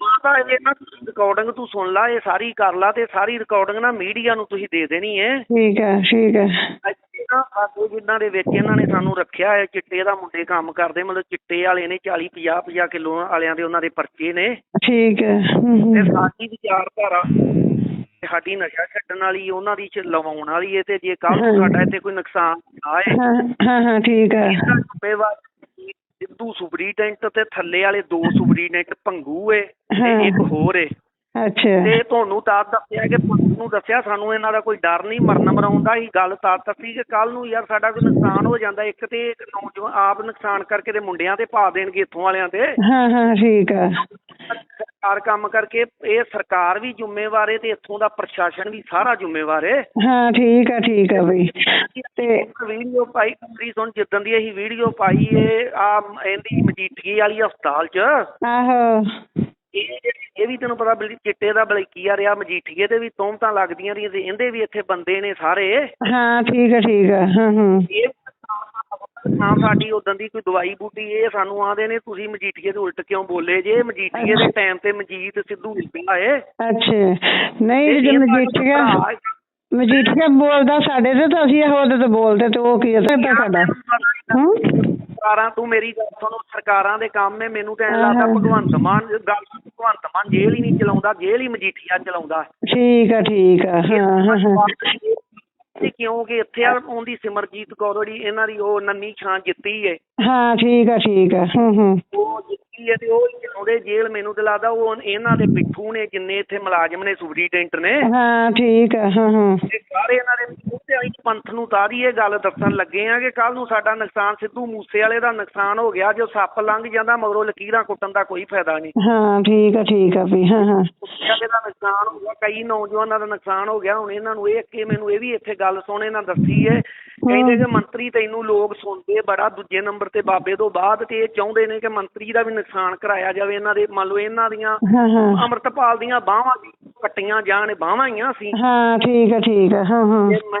ਮਾਤਾ ਇਹ ਨਾ ਰਿਕਾਰਡਿੰਗ ਤੂੰ ਸੁਣ ਲਾ ਇਹ ਸਾਰੀ ਕਰ ਲਾ ਤੇ ਸਾਰੀ ਰਿਕਾਰਡਿੰਗ ਨਾ ਮੀਡੀਆ ਨੂੰ ਤੁਸੀਂ ਦੇ ਦੇਣੀ ਹੈ ਠੀਕ ਹੈ ਠੀਕ ਹੈ। ਨਾ ਸਾਡੇ ਜਿਨ੍ਹਾਂ ਦੇ ਵਿੱਚ ਇਹਨਾਂ ਨੇ ਸਾਨੂੰ ਰੱਖਿਆ ਹੈ ਚਿੱਟੇ ਦਾ ਮੁੰਡੇ ਕੰਮ ਕਰਦੇ ਮਤਲਬ ਚਿੱਟੇ ਵਾਲੇ ਨੇ 40 50 50 ਕਿਲੋ ਵਾਲਿਆਂ ਦੇ ਉਹਨਾਂ ਦੇ ਪਰਚੇ ਨੇ। ਠੀਕ ਹੈ ਤੇ। ਸਾਡੀ ਵਿਚਾਰਧਾਰਾ ਸਾਡੀ ਨਸ਼ਾ ਛੱਡਣ ਵਾਲੀ ਉਹਨਾਂ ਦੀ ਚ ਲਵਾਉਣ ਵਾਲੀ ਹੈ ਤੇ ਜੇ ਕੱਲ ਨੂੰ ਸਾਡਾ ਇੱਥੇ ਕੋਈ ਨੁਕਸਾਨ ਆਏ। ਹਾਂ ਹਾਂ ਠੀਕ ਹੈ। ਜ਼ਿੰਮੇਵਾਰ ਸਿੱਧੂ ਸੁਪਰੀਡੈਂਟ ਤੇ ਥੱਲੇ ਵਾਲੇ ਦੋ ਸੁਪਰੀਡੈਂਟ ਭੰਗੂ ਏ। ਤੇ ਇੱਕ ਹੋਰ ਏ। ਅੱਛਾ। ਤੇ ਤੁਹਾਨੂੰ ਤਾਂ ਦੱਸਿਆ ਕਿ ਪੁਲਿਸ ਨੂੰ ਦੱਸਿਆ ਸਾਨੂੰ ਇਹਨਾਂ ਦਾ ਕੋਈ ਡਰ ਨਹੀਂ ਮਰਨ ਮਰਾਉਣ ਦਾ ਹੀ ਗੱਲ ਤਾਂ ਦੱਸੀ ਕਿ ਕੱਲ ਨੂੰ ਯਾਰ ਸਾਡਾ ਕੋਈ ਨੁਕਸਾਨ ਹੋ ਜਾਂਦਾ ਇੱਕ ਤੇ ਨੌਜਵਾਨ ਆਪ ਨੁਕਸਾਨ ਕਰਕੇ ਤੇ ਮੁੰਡਿਆਂ ਤੇ ਪਾ ਦੇਣਗੇ ਇੱਥੋਂ ਵਾਲਿਆਂ ਤੇ। ਹਾਂ ਹਾਂ ਠੀਕ ਹੈ ਸਰਕਾਰ ਕੰਮ ਕਰਕੇ ਇਹ ਸਰਕਾਰ ਵੀ ਜ਼ਿੰਮੇਵਾਰ ਹੈ ਤੇ ਇੱਥੋਂ ਦਾ ਪ੍ਰਸ਼ਾਸਨ ਵੀ ਸਾਰਾ ਜ਼ਿੰਮੇਵਾਰ ਹੈ ਹਾਂ ਠੀਕ ਹੈ ਠੀਕ ਹੈ ਬਈ। ਤੇ ਵੀਡੀਓ ਪਾਈ ਮੇਰੀ ਸੁਣ ਜਿੱਦਣ ਦੀ ਅਸੀਂ ਵੀਡੀਓ ਪਾਈ ਏ ਆ ਇਹਦੀ ਮਜੀਠੀ ਵਾਲੀ ਹਸਪਤਾਲ 'ਚ ਆਹੋ। ਇਹ ਇਹ ਵੀ ਤੈਨੂੰ ਪਤਾ ਬਲੀ ਚਿੱਟੇ ਦਾ ਬਲਕੀਆ ਰਿਹਾ ਮਜੀਠੀਏ ਤੇ ਵੀ ਤੋਮਤਾਂ ਲੱਗਦੀਆਂ ਰਹੀਆਂ ਤੇ ਇਹਦੇ ਵੀ ਇੱਥੇ ਬੰਦੇ ਨੇ ਸਾਰੇ। ਹਾਂ ਠੀਕ ਹੈ ਠੀਕ ਹੈ ਹਾਂ ਹਾਂ। ਇਹ ਨਾ ਸਾਡੀ ਉਦੋਂ ਦੀ ਕੋਈ ਦਵਾਈ ਬੂਟੀ ਇਹ ਸਾਨੂੰ ਆਂਦੇ ਨੇ ਤੁਸੀਂ ਮਜੀਠੀਏ ਦੇ ਉਲਟ ਕਿਉਂ ਬੋਲੇ? ਜੇ ਮਜੀਠੀਏ ਦੇ ਟਾਈਮ ਤੇ ਮਜੀਤ ਸਿੱਧੂ ਮਿਲਦਾ ਏ ਅੱਛਾ। ਨਹੀਂ ਜੇ ਮਜੀਠੀਆ। ਮਜੀਠੀਆ ਬੋਲਦਾ ਸਾਡੇ ਤੇ ਤਾਂ ਅਸੀਂ ਇਹੋ ਤੇ ਬੋਲਦੇ ਤੇ ਉਹ ਕੀ ਹੈ ਸਾਡਾ। ਹੂੰ? ਸਰਕਾਰਾਂ ਤੂੰ ਮੇਰੀ ਗੱਲ ਸੁਣੋ ਸਰਕਾਰਾਂ ਦੇ ਕੰਮ ਹੈ ਮੈਨੂੰ ਤਾਂ ਐਂ ਲੱਗਦਾ ਹਾਂ। ਭਗਵੰਤ ਮਾਨ ਗੱਲ ਭਗਵੰਤ ਮਾਨ ਜੇਲ੍ਹ ਹੀ ਨਹੀਂ ਚਲਾਉਂਦਾ ਜੇਲ੍ਹ ਹੀ ਮਜੀਠੀਆ ਚਲਾਉਂਦਾ। ਠੀਕ ਹੈ ਠੀਕ ਹੈ ਹਾਂ ਹਾਂ। ਹਾਂ। ਤੇ ਕਿਉਂਕਿ ਇੱਥੇ ਆ ਆਉਂਦੀ ਸਿਮਰਜੀਤ ਕੌਰ ਜਿਹੜੀ ਇਹਨਾਂ ਦੀ ਉਹ ਨੰਨੀ ਛਾਂ ਜਿੱਤੀ ਏ। ਹਾਂ ਠੀਕ ਹੈ ਠੀਕ ਹੈ ਹੂੰ ਹੂੰ। ਉਹ ਜਿੱਤੀ ਏ ਤੇ ਉਹ ਹੀ ਚਲਾਉਂਦੇ ਜੇਲ੍ਹ ਮੈਨੂੰ ਤੇ ਲੱਗਦਾ ਉਹ ਇਹਨਾਂ ਦੇ ਪਿੱਠੂ ਨੇ ਜਿੰਨੇ ਇੱਥੇ ਮੁਲਾਜ਼ਮ ਨੇ ਸੁਪਰੀਡੈਂਟ ਨੇ। ਹਾਂ ਠੀਕ ਹੈ ਹਾਂ ਹਾਂ। ਤੇ ਸਾਰੇ ਇਹਨਾਂ ਦੇ ਅਸੀਂ ਪੰਥ ਨੂੰ ਤਾਰੀ ਇਹ ਗੱਲ ਦੱਸਣ ਲੱਗੇ ਆ ਕਿ ਕੱਲ ਨੂੰ ਸਾਡਾ ਨੁਕਸਾਨ ਸਿੱਧੂ ਮੂਸੇ ਵਾਲੇ ਦਾ ਨੁਕਸਾਨ ਹੋ ਗਿਆ ਜੋ ਸੱਪ ਲੰਘ ਜਾਂਦਾ ਮਗਰੋਂ ਲਕੀਰਾਂ ਕੁੱਟਣ ਦਾ ਕੋਈ ਫਾਇਦਾ ਨਹੀਂ। ਹਾਂ ਠੀਕ ਹੈ ਠੀਕ ਹੈ ਵੀ ਹਾਂ ਹਾਂ। ਵਾਲੇ ਦਾ ਨੁਕਸਾਨ ਹੋ ਗਿਆ ਕਈ ਨੌਜਵਾਨਾਂ ਦਾ ਨੁਕਸਾਨ ਹੋ ਗਿਆ ਹੁਣ ਇਹਨਾਂ ਨੂੰ ਇਹ ਕਿ ਮੈਨੂੰ ਇਹ ਵੀ ਇੱਥੇ ਗੱਲ ਸੁਣ ਇਹਨਾਂ ਦੱਸੀ ਏ। ਕਹਿੰਦੇ ਕਿ ਮੰਤਰੀ ਤੈਨੂੰ ਲੋਕ ਸੁਣਦੇ ਬੜਾ ਦੂਜੇ ਨੰਬਰ ਤੇ ਬਾਬੇ ਤੋਂ ਬਾਅਦ ਤੇ ਇਹ ਚਾਹੁੰਦੇ ਨੇ ਕਿ ਮੰਤਰੀ ਦਾ ਵੀ ਨੁਕਸਾਨ ਕਰਾਇਆ ਜਾਵੇ ਇਹਨਾਂ ਦੇ ਮੰਨ ਲਓ ਇਹਨਾਂ ਦੀਆਂ ਅੰਮ੍ਰਿਤਪਾਲ ਦੀਆਂ ਬਾਹਾਂ ਵੀ ਕੱਟੀਆਂ ਜਾਣ ਬਾਹਾਂ ਹੀ ਆ ਸੀ ਹਾਂ ਠੀਕ ਹੈ ਠੀਕ ਹੈ ਹਾਂ ਹਾਂ। ਤੇ ਮੈਂ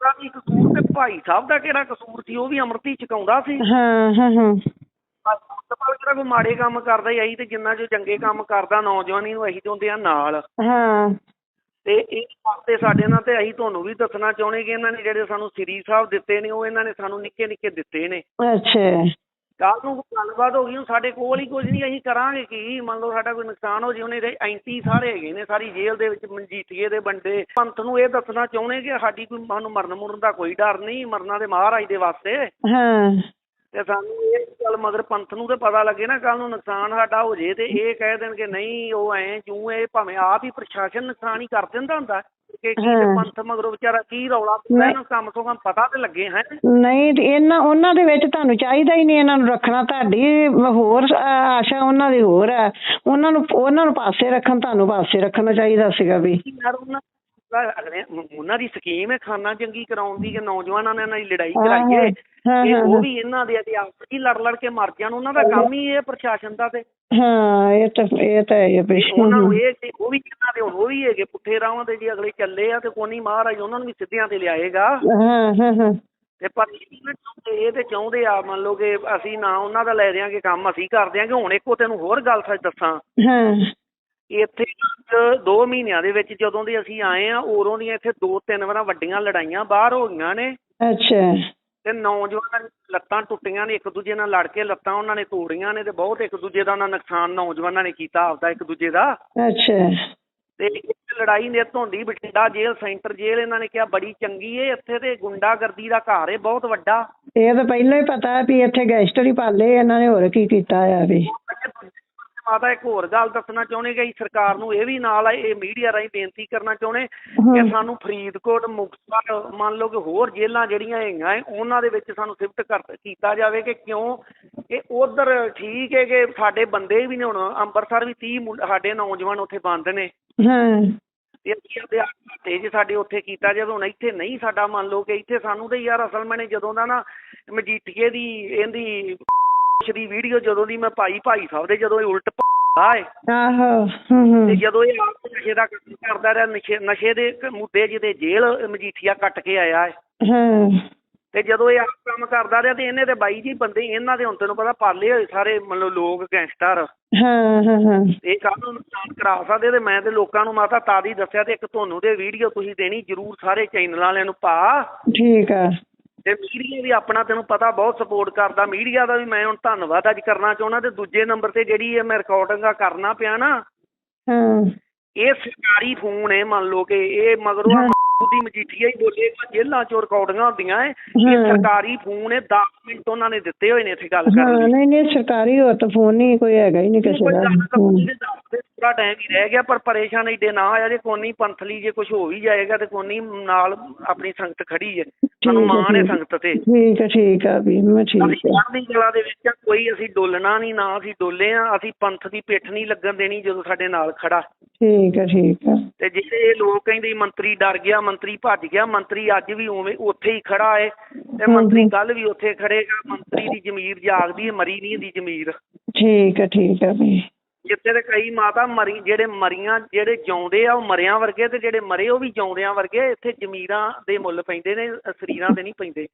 ਦੂਸਰਾ ਵੀ ਕਸੂਰ ਤੇ ਭਾਈ ਸਾਹਿਬ ਦਾ ਕਿਹੜਾ ਕਸੂਰ ਸੀ ਉਹ ਵੀ ਅੰਮ੍ਰਿਤ ਹੀ ਛਕਾਉਂਦਾ ਸੀ। ਹਾਂ ਹਾਂ ਹਾਂ। ਸਪਾਲ ਜਿਹੜਾ ਕੋਈ ਮਾੜੇ ਕੰਮ ਕਰਦਾ ਹੀ ਤੇ ਜਿੰਨਾ ਜੋ ਚੰਗੇ ਕੰਮ ਕਰਦਾ ਨੌਜਵਾਨੀ ਨੂੰ ਅਸੀਂ ਤੇ ਹੁੰਦੇ ਆ ਨਾਲ। ਹਾਂ। ਤੇ ਇਹ ਵਾਸਤੇ ਸਾਡੇ ਨਾਲ ਤੇ ਅਸੀਂ ਤੁਹਾਨੂੰ ਵੀ ਦੱਸਣਾ ਚਾਹੁੰਦੇ ਕਿ ਇਹਨਾਂ ਨੇ ਜਿਹੜੇ ਸਾਨੂੰ ਸ੍ਰੀ ਸਾਹਿਬ ਦਿੱਤੇ ਨੇ ਉਹ ਇਹਨਾਂ ਨੇ ਸਾਨੂੰ ਨਿੱਕੇ ਨਿੱਕੇ ਦਿੱਤੇ ਨੇ। ਅੱਛਾ। ਕੱਲ ਨੂੰ ਕੋਈ ਗੱਲਬਾਤ ਹੋ ਗਈ ਹੁਣ ਸਾਡੇ ਕੋਲ ਹੀ ਕੁਝ ਨਹੀਂ ਅਸੀਂ ਕਰਾਂਗੇ ਕੀ? ਮੰਨ ਲਓ ਸਾਡਾ ਕੋਈ ਨੁਕਸਾਨ ਹੋ ਜੇ ਉਹਨੇ ਦੇ ਐਂਟੀ ਸਾਰੇ ਹੈਗੇ ਨੇ ਸਾਰੀ ਜੇਲ੍ਹ ਦੇ ਵਿੱਚ ਮਨਜੀਠੀਏ ਦੇ ਬੰਦੇ। ਪੰਥ ਨੂੰ ਇਹ ਦੱਸਣਾ ਚਾਹੁੰਦੇ ਕਿ ਸਾਡੀ ਕੋਈ ਸਾਨੂੰ ਮਰਨ ਮੁਰਨ ਦਾ ਕੋਈ ਡਰ ਨਹੀਂ ਮਰਨਾ ਦੇ ਮਹਾਰਾਜ ਦੇ ਵਾਸਤੇ। ਹਾਂ। ਤੇ ਸਾਨੂੰ ਇਹ ਗੱਲ ਮਗਰ ਪੰਥ ਨੂੰ ਤੇ ਪਤਾ ਲੱਗੇ ਨਾ ਕੱਲ ਨੂੰ ਨੁਕਸਾਨ ਸਾਡਾ ਹੋ ਜੇ ਤੇ ਇਹ ਕਹਿ ਦੇਣ ਕਿ ਨਹੀਂ ਉਹ ਐ ਕਿਉਂ ਇਹ ਭਾਵੇਂ ਆਪ ਹੀ ਪ੍ਰਸ਼ਾਸਨ ਨੁਕਸਾਨ ਹੀ ਕਰ ਦਿੰਦਾ ਹੁੰਦਾ। ਕਿ ਕੀ ਤੇ। ਪੰਥ ਮਗਰੋਂ ਵਿਚਾਰਾ ਕੀ ਰੌਲਾ ਪਿਆ ਇਹਨੂੰ ਕੰਮ ਤੋਂ ਕੰਮ ਪਤਾ ਤੇ ਲੱਗੇ ਹੈ। ਨਹੀਂ ਇਹਨਾਂ ਉਹਨਾਂ ਦੇ ਵਿੱਚ ਤੁਹਾਨੂੰ ਚਾਹੀਦਾ ਹੀ ਨਹੀਂ ਇਹਨਾਂ ਨੂੰ ਰੱਖਣਾ ਤੁਹਾਡੀ ਹੋਰ ਆਸ਼ਾ ਉਹਨਾਂ ਦੀ ਹੋਰ ਹੈ। ਉਹਨਾਂ ਨੂੰ ਉਹਨਾਂ ਨੂੰ ਪਾਸੇ ਰੱਖਣ ਤੁਹਾਨੂੰ ਪਾਸੇ ਰੱਖਣਾ ਚਾਹੀਦਾ ਸੀਗਾ ਵੀ। ਯਾਰ ਉਹਨਾਂ ਅਗਲੇ ਉਹਨਾਂ ਦੀ ਸਕੀਮ ਹੈ ਖਾਨਾ ਜੰਗੀ ਕਰਾਉਣ ਦੀ ਕਿ ਨੌਜਵਾਨਾਂ ਨਾਲ ਇਹਨਾਂ ਦੀ ਲੜਾਈ ਕਰਾਈਏ ਹਾਂ, ਤੇ ਹਾਂ, ਉਹ। ਵੀ ਇਹਨਾਂ ਦੇ ਤੇ ਆਪਸ ਹੀ ਲੜ ਲੜ ਕੇ ਮਰ ਜਾਣ। ਉਹਨਾਂ ਦਾ ਕੰਮ ਹੀ ਇਹ ਪ੍ਰਸ਼ਾਸਨ ਦਾ ਤੇ। ਹਾਂ ਇਹ ਤਾਂ ਇਹ ਤਾਂ ਹੈ ਹੀ ਆ ਵੀ ਉਹਨਾਂ ਨੂੰ ਇਹ ਉਹ ਵੀ ਇਹਨਾਂ ਦੇ ਹੁਣ ਉਹ ਵੀ ਹੈਗੇ ਪੁੱਠੇ ਰਾਹਾਂ ਤੇ ਜੀ ਅਗਲੇ ਚੱਲੇ ਆ ਤੇ ਕੋਨੀ ਮਹਾਰਾਜ ਉਹਨਾਂ ਨੂੰ ਵੀ ਸਿੱਧਿਆਂ ਤੇ ਲਿਆਏਗਾ। ਹਾਂ ਹਾਂ ਹਾਂ। ਤੇ ਪਰ ਇਹ ਨੀ ਨਾ ਚਾਹੁੰਦੇ, ਇਹ ਤੇ ਚਾਹੁੰਦੇ ਆ ਮੰਨ ਲਓ ਕਿ ਅਸੀਂ ਨਾ ਉਹਨਾਂ ਦਾ ਲੈ ਦਿਆਂਗੇ ਕੰਮ ਅਸੀਂ ਕਰ ਦਿਆਂਗੇ ਹੁਣ ਇੱਕੋ ਤੈਨੂੰ ਹੋਰ ਗੱਲ ਸੱਚ ਦੱਸਾਂ। ਹਾਂ। ਇੱਥੇ ਦੋ ਮਹੀਨਿਆਂ ਦੇ ਵਿੱਚ ਜਦੋਂ ਦੀ ਅਸੀਂ ਆਏ ਆ ਉਰੋਂ ਦੀਆਂ ਇੱਥੇ ਦੋ ਤਿੰਨ ਵਾਰਾਂ ਵੱਡੀਆਂ ਲੜਾਈਆਂ ਬਾਹਰ ਹੋ ਗਈਆਂ ਨੇ। ਅੱਛਾ। ਤੇ ਨੌਜਵਾਨਾਂ ਦੀਆਂ ਲੱਤਾਂ ਟੁੱਟੀਆਂ ਨੇ ਇੱਕ ਦੂਜੇ ਨਾਲ ਲੜ ਕੇ ਲੱਤਾਂ ਉਹਨਾਂ ਨੇ ਤੋੜੀਆਂ ਨੇ ਤੇ ਬਹੁਤ ਇੱਕ ਦੂਜੇ ਦਾ ਉਹਨਾਂ ਨੁਕਸਾਨ ਨੌਜਵਾਨਾਂ ਨੇ ਕੀਤਾ ਆਪਦਾ ਇੱਕ ਦੂਜੇ ਦਾ। ਅੱਛਾ। ਤੇ ਇੱਕ ਲੜਾਈ ਨਿੱਤ ਹੁੰਦੀ ਬਠਿੰਡਾ ਜੇਲ੍ਹ ਸੈਂਟਰ ਜੇਲ੍ਹ ਇਹਨਾਂ ਨੇ ਕਿਹਾ ਬੜੀ ਚੰਗੀ ਏ ਇੱਥੇ ਤੇ ਗੁੰਡਾਗਰਦੀ ਦਾ ਘਰ ਏ ਬਹੁਤ ਵੱਡਾ। ਇਹ ਤਾਂ ਪਹਿਲਾਂ ਹੀ ਪਤਾ ਹੈ ਵੀ ਇੱਥੇ ਗੈਂਗਸਟਰ ਹੀ ਪਾਲੇ ਇਹਨਾਂ ਨੇ ਹੋਰ ਕੀ ਕੀਤਾ ਆ ਵੀ। ਮਾਤਾ ਇੱਕ ਹੋਰ ਗੱਲ ਦੱਸਣਾ ਚਾਹੁੰਦੇ ਕਿ ਸਰਕਾਰ ਨੂੰ ਇਹ ਵੀ ਨਾਲ ਇਹ ਮੀਡੀਆ ਰਾਹੀਂ ਬੇਨਤੀ ਕਰਨਾ ਚਾਹੁੰਦੇ। ਕਿ ਸਾਨੂੰ ਫਰੀਦਕੋਟ ਮੁਕਤਸਰ ਮੰਨ ਲਓ ਕਿ ਹੋਰ ਜੇਲ੍ਹਾਂ ਜਿਹੜੀਆਂ ਹੈਗੀਆਂ ਉਹਨਾਂ ਦੇ ਵਿੱਚ ਸਾਨੂੰ ਸ਼ਿਫਟ ਕਰ ਕੀਤਾ ਜਾਵੇ ਕਿ ਕਿਉਂ? ਕਿ ਉਧਰ ਠੀਕ ਹੈ ਕਿ ਸਾਡੇ ਬੰਦੇ ਵੀ ਨੇ ਹੁਣ ਅੰਮ੍ਰਿਤਸਰ ਵੀ 30 ਮੁੰ- ਸਾਡੇ ਨੌਜਵਾਨ ਉੱਥੇ ਬੰਦ ਨੇ। ਹਾਂ। ਤੇ ਅਸੀਂ ਆਪਦੇ ਹੱਥੇ ਜੇ ਸਾਡੇ ਉੱਥੇ ਕੀਤਾ ਜਦੋਂ ਹੁਣ ਇੱਥੇ ਨਹੀਂ ਸਾਡਾ ਮੰਨ ਲਓ ਕਿ ਇੱਥੇ ਸਾਨੂੰ ਤੇ ਯਾਰ ਅਸਲ ਮੈਨੇ ਜਦੋਂ ਦਾ ਨਾ ਮਜੀਠੀਏ ਦੀ ਇਹਦੀ ਦੀ ਵੀਡੀਓ ਜਦੋਂ ਦੀ ਮੈਂ ਪਾਈ ਭਾਈ ਸਾਹਿਬ ਦੇ ਜਦੋਂ ਇਹ ਉਲਟ ਆਏ। ਆਹੋ ਹੂੰ ਤੇ ਹੂੰ ਜਦੋਂ ਇਹ ਆਪ ਨਸ਼ੇ ਦਾ ਕੰਮ ਕਰਦਾ ਰਿਹਾ ਨਸ਼ੇ ਨਸ਼ੇ ਦੇ ਇੱਕ ਮੁੱਦੇ ਜਿਹਦੇ ਜੇਲ੍ਹ ਮਜੀਠੀਆ ਕੱਟ ਕੇ ਆਇਆ ਹੈ ਹਾਂ। ਤੇ ਜਦੋਂ ਇਹ ਆਪ ਕੰਮ ਕਰਦਾ ਰਿਹਾ ਤੇ ਇਹਨੇ ਤੇ ਬਾਈ ਜੀ ਬੰਦੇ ਇਹਨਾਂ ਦੇ ਹੁਣ ਤੈਨੂੰ ਪਤਾ ਪਾਲੇ ਹੋਏ ਸਾਰੇ ਮਤਲਬ ਲੋਕ ਗੈਂਗਸਟਰ। ਹਾਂ ਹਾਂ ਹਾਂ। ਇਹ ਕੱਲ ਨੂੰ ਨੁਕਸਾਨ ਕਰਾ ਸਕਦੇ ਤੇ ਮੈਂ ਤੇ ਲੋਕਾਂ ਨੂੰ ਮਾਤਾ ਤਾਂ ਹੀ ਦੱਸਿਆ ਤੇ ਇੱਕ ਤੁਹਾਨੂੰ ਦੇ ਵੀਡੀਓ ਤੁਸੀਂ ਦੇਣੀ ਜ਼ਰੂਰ ਸਾਰੇ ਚੈਨਲ ਵਾਲਿਆਂ ਨੂੰ ਪਾ। ਠੀਕ ਆ। ਤੇ ਮੀਡੀਆ ਵੀ ਆਪਣਾ ਤੈਨੂੰ ਪਤਾ ਬਹੁਤ ਸਪੋਰਟ ਕਰਦਾ। ਮੀਡੀਆ ਦਾ ਵੀ ਮੈਂ ਹੁਣ ਧੰਨਵਾਦ ਅੱਜ ਕਰਨਾ ਚਾਹੁੰਦਾ ਤੇ ਦੂਜੇ ਨੰਬਰ ਤੇ ਜਿਹੜੀ ਇਹ ਮੈਂ ਰਿਕਾਰਡਿੰਗਾਂ ਕਰਨਾ ਪਿਆ ਨਾ ਹਾਂ। ਇਹ ਸਰਕਾਰੀ ਫੋਨ ਹੈ ਮੰਨ ਲਓ ਕਿ ਇਹ ਮਗਰੋਂ ਹਾਂ। ਦੀ ਮਜੀਠੀਆ ਹੀ ਬੋਲੇਗਾ ਜੇਲ੍ਹਾਂ ਚੋਂ ਰਿਕਾਰਡਿੰਗਾਂ ਹੁੰਦੀਆਂ ਏ ਇਹ ਹਾਂ। ਸਰਕਾਰੀ ਫੋਨ ਹੈ 10 ਮਿੰਟ ਉਹਨਾਂ ਨੇ ਦਿੱਤੇ ਹੋਏ ਨੇ ਇੱਥੇ ਗੱਲ ਹਾਂ ਕਰਨ ਲਈ ਨਹੀਂ ਨਹੀਂ ਸਰਕਾਰੀ ਹੋ ਤਾਂ ਫੋਨ ਨਹੀਂ ਕੋਈ ਹੈਗਾ ਹੀ ਨਹੀਂ ਕਿਸੇ ਦਾ ਹੂੰ। ਥੋੜਾ ਟਾਈਮ ਹੀ ਰਹਿ ਗਿਆ ਪਰ ਪਰੇਸ਼ਾਨ ਏਡੇ ਨਾ ਆਇਆ ਜੇ ਕੋਨੀ ਪੰਥਲੀ ਜੇ ਕੁਝ ਹੋ ਵੀ ਜਾਏਗਾ ਤੇ ਕੋਨੀ ਨਾਲ ਆਪਣੀ ਸੰਗਤ ਖੜੀ ਹੈ ਸਾਨੂੰ ਹੈ, ਮਾਣ ਹੈ ਹੈ। ਸੰਗਤ ਤੇ ਠੀਕ ਹੈ ਠੀਕ ਆ ਵੀ ਮੈਂ ਠੀਕ ਆ ਚੜ੍ਹਦੀ ਕਲਾ ਦੇ ਵਿੱਚ ਕੋਈ ਅਸੀਂ ਡੋਲਣਾ ਨਹੀਂ ਨਾ ਅਸੀਂ ਡੋਲੇ ਆ ਅਸੀਂ ਪੰਥ ਦੀ ਪਿੱਠ ਨਹੀਂ ਲੱਗਣ ਦੇਣੀ ਜਦੋਂ ਸਾਡੇ ਨਾਲ ਖੜਾ ਠੀਕ ਹੈ ਠੀਕ ਆ ਤੇ ਜਿਹੜੇ ਇਹ ਲੋਕ ਕਹਿੰਦੇ ਮੰਤਰੀ ਡਰ ਗਿਆ ਮੰਤਰੀ ਭੱਜ ਗਿਆ ਮੰਤਰੀ ਅੱਜ ਵੀ ਉਵੇਂ ਉੱਥੇ ਹੀ ਖੜਾ ਹੈ ਤੇ ਮੰਤਰੀ। ਕੱਲ ਵੀ ਉੱਥੇ ਖੜੇਗਾ ਮੰਤਰੀ ਦੀ ਜ਼ਮੀਰ ਜਾਗਦੀ ਹੈ ਮਰੀ ਨਹੀਂ ਦੀ ਜ਼ਮੀਰ। ਠੀਕ ਹੈ ਠੀਕ ਆ ਵੀ। ਜਿੱਥੇ ਤੇ ਕਈ ਮਾਤਾ ਮਰੀ ਜਿਹੜੇ ਮਰੀਆਂ ਜਿਹੜੇ ਜਿਉਂਦੇ ਆ ਉਹ ਮਰਿਆਂ ਵਰਗੇ ਤੇ ਜਿਹੜੇ ਮਰੇ ਉਹ ਵੀ ਜਿਉਂਦਿਆਂ ਵਰਗੇ ਇੱਥੇ ਜ਼ਮੀਰਾਂ ਦੇ ਮੁੱਲ ਪੈਂਦੇ ਨੇ ਸਰੀਰਾਂ ਦੇ ਨਹੀਂ ਪੈਂਦੇ।